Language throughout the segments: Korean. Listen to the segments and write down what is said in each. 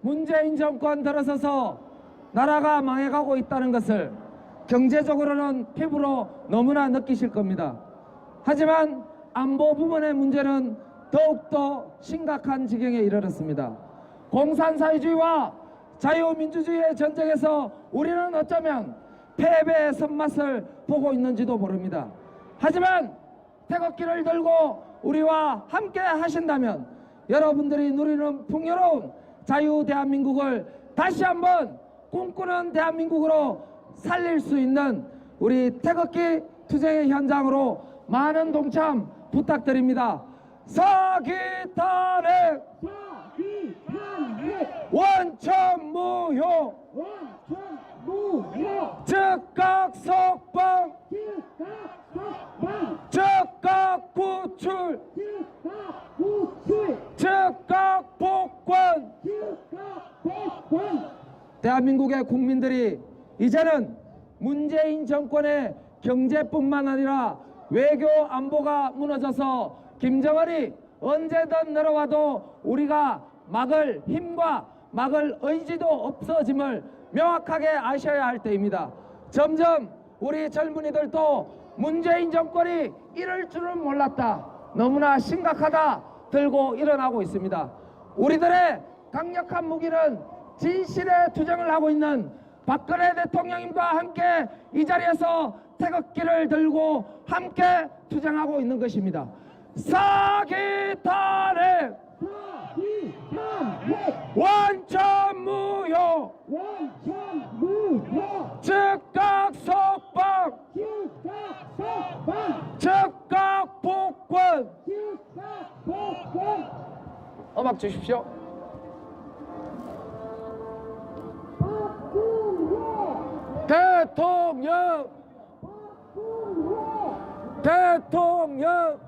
문재인 정권 들어서서 나라가 망해가고 있다는 것을 경제적으로는 피부로 너무나 느끼실 겁니다. 하지만 안보 부문의 문제는 더욱더 심각한 지경에 이르렀습니다. 공산사회주의와 자유민주주의의 전쟁에서 우리는 어쩌면 패배의 선맛을 보고 있는지도 모릅니다. 하지만 태극기를 들고 우리와 함께 하신다면 여러분들이 누리는 풍요로운 자유 대한민국을 다시 한번 꿈꾸는 대한민국으로 살릴 수 있는 우리 태극기 투쟁의 현장으로 많은 동참 부탁드립니다. 사기탄핵 원천무효 즉각 복권 대한민국의 국민들이 이제는 문재인 정권의 경제뿐만 아니라 외교 안보가 무너져서 김정은이 언제든 늘어와도 우리가 막을 힘과 막을 의지도 없어짐을 명확하게 아셔야 할 때입니다. 점점 우리 젊은이들도 문재인 정권이 이럴 줄은 몰랐다. 너무나 심각하다 들고 일어나고 있습니다. 우리들의 강력한 무기는 진실의 투쟁을 하고 있는 박근혜 대통령님과 함께 이 자리에서 태극기를 들고 함께 투쟁하고 있는 것입니다. 사기탄핵 원천무효 즉각 음악 주십시오. 대통령! 대통령!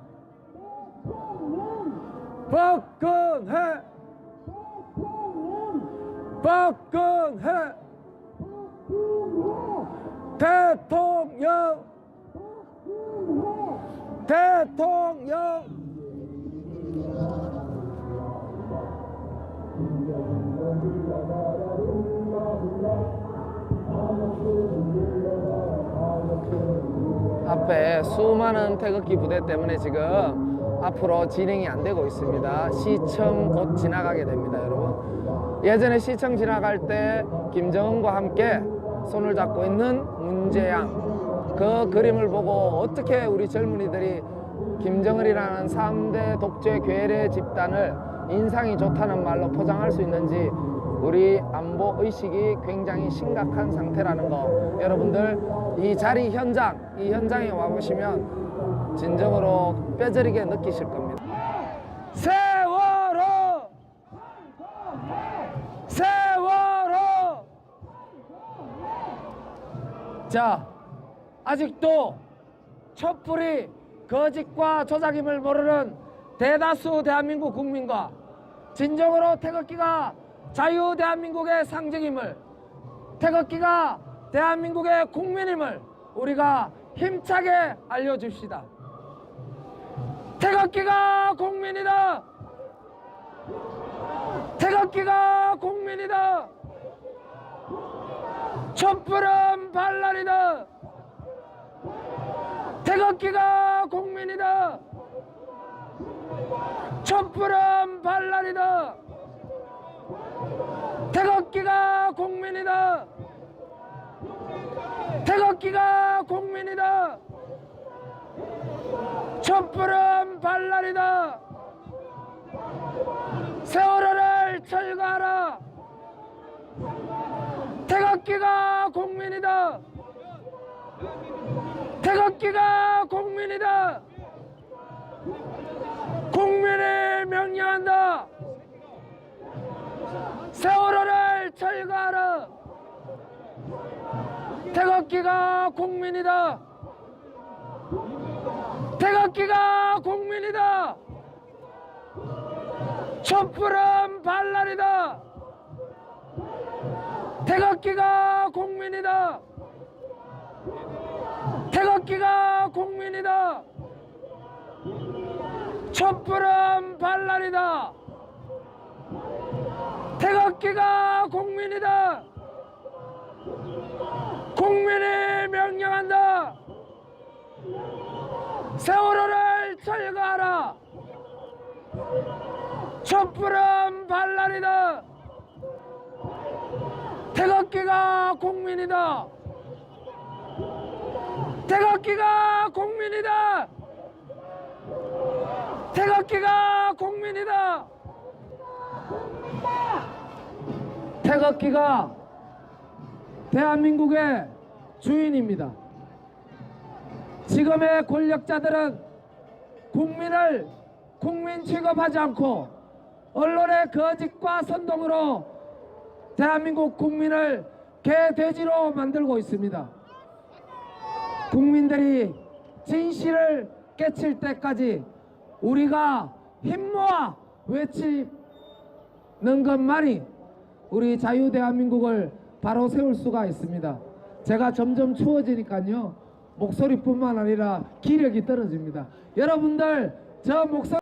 박근혜! 박근혜! 대통령! 대통령 앞에 수많은 태극기 부대 때문에 지금 앞으로 진행이 안 되고 있습니다. 시청 곧 지나가게 됩니다, 여러분. 예전에 시청 지나갈 때 김정은과 함께 손을 잡고 있는 문재양 그 그림을 보고 어떻게 우리 젊은이들이 김정은이라는 3대 독재 괴뢰 집단을 인상이 좋다는 말로 포장할 수 있는지 우리 안보 의식이 굉장히 심각한 상태라는 거. 여러분들 이 자리 현장 이 현장에 와 보시면 진정으로 뼈저리게 느끼실 겁니다. 세월호! 세월호! 자 아직도 촛불이 거짓과 조작임을 모르는 대다수 대한민국 국민과 진정으로 태극기가 자유 대한민국의 상징임을 태극기가 대한민국의 국민임을 우리가 힘차게 알려줍시다. 태극기가 국민이다. 태극기가 국민이다. 촛불은 발랄이다. 태극기가 국민이다. 촛불은 발랄이다. 태극기가 국민이다. 태극기가 국민이다. 촛불은 발랄이다. 세월호를 철거하라. 태극기가 국민이다. 태극기가 국민이다. 국민을 명령한다. 세월호를 철거하라. 태극기가 국민이다. 태극기가 국민이다. 촛불은 발랄이다. 태극기가 국민이다. 태극기가 국민이다. 촛불은 발랄이다. 태극기가 국민이다. 국민이 명령한다. 세월호를 철거하라. 촛불은 반란이다. 태극기가 국민이다. 태극기가 국민이다. 태극기가 국민이다. 태극기가 대한민국의 주인입니다. 지금의 권력자들은 국민을 국민 취급하지 않고 언론의 거짓과 선동으로 대한민국 국민을 개돼지로 만들고 있습니다. 국민들이 진실을 깨칠 때까지 우리가 힘모아 외치 는 것만이 우리 자유 대한민국을 바로 세울 수가 있습니다. 제가 점점 추워지니까요. 목소리뿐만 아니라 기력이 떨어집니다. 여러분들 저 목소리